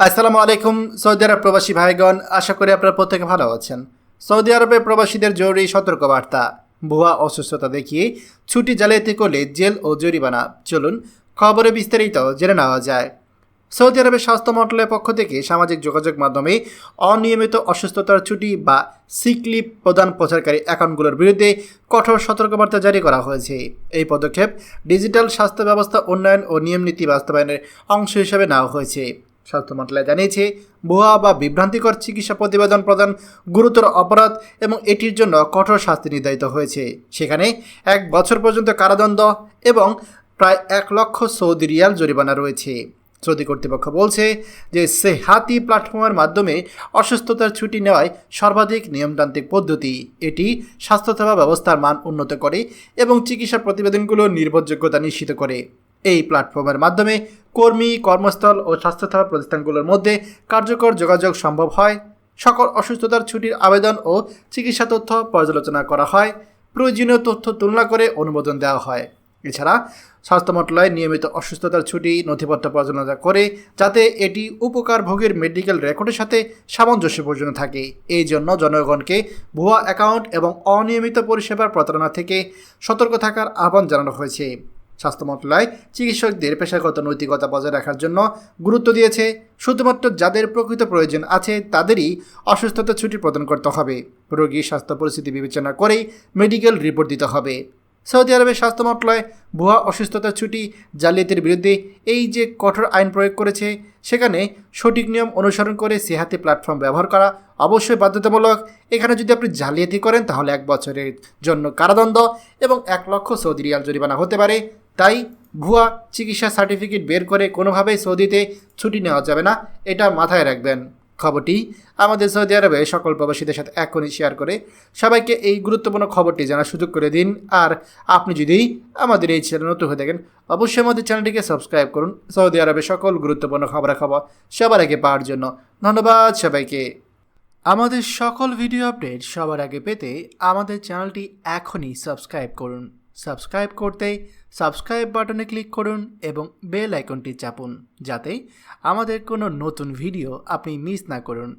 আসসালামু আলাইকুম, সৌদি আরব প্রবাসী ভাইগণ, আশা করি আপনারা প্রত্যেকে ভালো আছেন। সৌদি আরবে প্রবাসীদের জরুরি সতর্কবার্তা। ভুয়া অসুস্থতা দেখিয়ে ছুটি জালিয়াতি করলে জেল ও জরিমানা। চলুন খবরে বিস্তারিত জেনে নেওয়া যায়। সৌদি আরবের স্বাস্থ্য মন্ত্রণালয়ের পক্ষ থেকে সামাজিক যোগাযোগ মাধ্যমে অনিয়মিত অসুস্থতার ছুটি বা সিকলিপ প্রদান প্রচারকারী অ্যাকাউন্টগুলোর বিরুদ্ধে কঠোর সতর্কবার্তা জারি করা হয়েছে। এই পদক্ষেপ ডিজিটাল স্বাস্থ্য ব্যবস্থা, উন্নয়ন ও নিয়ম নীতি বাস্তবায়নের অংশ হিসেবে নেওয়া হয়েছে। স্বাস্থ্য মন্ত্রণালয় জানিয়েছে, ভুয়া বা বিভ্রান্তিকর চিকিৎসা প্রতিবেদন প্রদান গুরুতর অপরাধ এবং এটির জন্য কঠোর শাস্তি নির্ধারিত হয়েছে। সেখানে এক বছর পর্যন্ত কারাদণ্ড এবং প্রায় এক লক্ষ সৌদি রিয়াল জরিমানা রয়েছে। সৌদি কর্তৃপক্ষ বলছে যে সেহাতি প্ল্যাটফর্মের মাধ্যমে অসুস্থতার ছুটি নেওয়ায় সর্বাধিক নিয়মতান্ত্রিক পদ্ধতি। এটি স্বাস্থ্যসেবা ব্যবস্থার মান উন্নত করে এবং চিকিৎসা প্রতিবেদনগুলো নির্ভরযোগ্যতা নিশ্চিত করে। এই প্ল্যাটফর্মের মাধ্যমে কর্মী, কর্মস্থল ও স্বাস্থ্যসেবা প্রতিষ্ঠানগুলোর মধ্যে কার্যকর যোগাযোগ সম্ভব হয়। সকল অসুস্থতার ছুটির আবেদন ও চিকিৎসা তথ্য পর্যালোচনা করা হয়। প্রয়োজনীয় তথ্য তুলনা করে অনুমোদন দেওয়া হয়। এছাড়া স্বাস্থ্য মন্ত্রণালয় নিয়মিত অসুস্থতার ছুটি নথিপত্র পর্যালোচনা করে যাতে এটি উপকারভোগীর মেডিকেল রেকর্ডের সাথে সামঞ্জস্যপূর্ণ থাকে। এই জন্য জনগণকে ভুয়া অ্যাকাউন্ট এবং অনিয়মিত পরিষেবার প্রতারণা থেকে সতর্ক থাকার আহ্বান জানানো হয়েছে। স্বাস্থ্য মন্ত্রণালয় চিকিৎসকদের পেশাগত নৈতিকতা বজায় রাখার জন্য গুরুত্ব দিয়েছে। শুধুমাত্র যাদের প্রকৃত প্রয়োজন আছে, তাদেরই অসুস্থতা ছুটি প্রদান করতে হবে। রোগীর স্বাস্থ্য পরিস্থিতি বিবেচনা করেই মেডিকেল রিপোর্ট দিতে হবে। সৌদি আরবের স্বাস্থ্য মন্ত্রণালয় ভুয়া অসুস্থতার ছুটি জালিয়াতির বিরুদ্ধে এই যে কঠোর আইন প্রয়োগ করেছে, সেখানে সঠিক নিয়ম অনুসরণ করে সেহাতি প্ল্যাটফর্ম ব্যবহার করা অবশ্যই বাধ্যতামূলক। এখানে যদি আপনি জালিয়াতি করেন, তাহলে এক বছরের জন্য কারাদণ্ড এবং এক লক্ষ সৌদি রিয়াল জরিমানা হতে পারে। তাই ভুয়া চিকিৎসা সার্টিফিকেট বের করে কোনোভাবেই সৌদিতে ছুটি নেওয়া যাবে না, এটা মাথায় রাখবেন। খবরটি আমাদের সৌদি আরবে সকল প্রবাসীদের সাথে এখনই শেয়ার করে সবাইকে এই গুরুত্বপূর্ণ খবরটি জানার সুযোগ করে দিন। আর আপনি যদি আমাদের এই চ্যানেল নতুন হয়ে থাকেন, অবশ্যই আমাদের চ্যানেলটিকে সাবস্ক্রাইব করুন। সৌদি আরবে সকল গুরুত্বপূর্ণ খবরাখবর সবার আগে পাওয়ার জন্য ধন্যবাদ সবাইকে। আমাদের সকল ভিডিও আপডেট সবার আগে পেতে আমাদের চ্যানেলটি এখনই সাবস্ক্রাইব করুন। সাবস্ক্রাইব করতে সাবস্ক্রাইব বাটনে ক্লিক করুন এবং বেল আইকনটি চাপুন, যাতে আমাদের কোনো নতুন ভিডিও আপনি মিস না করুন।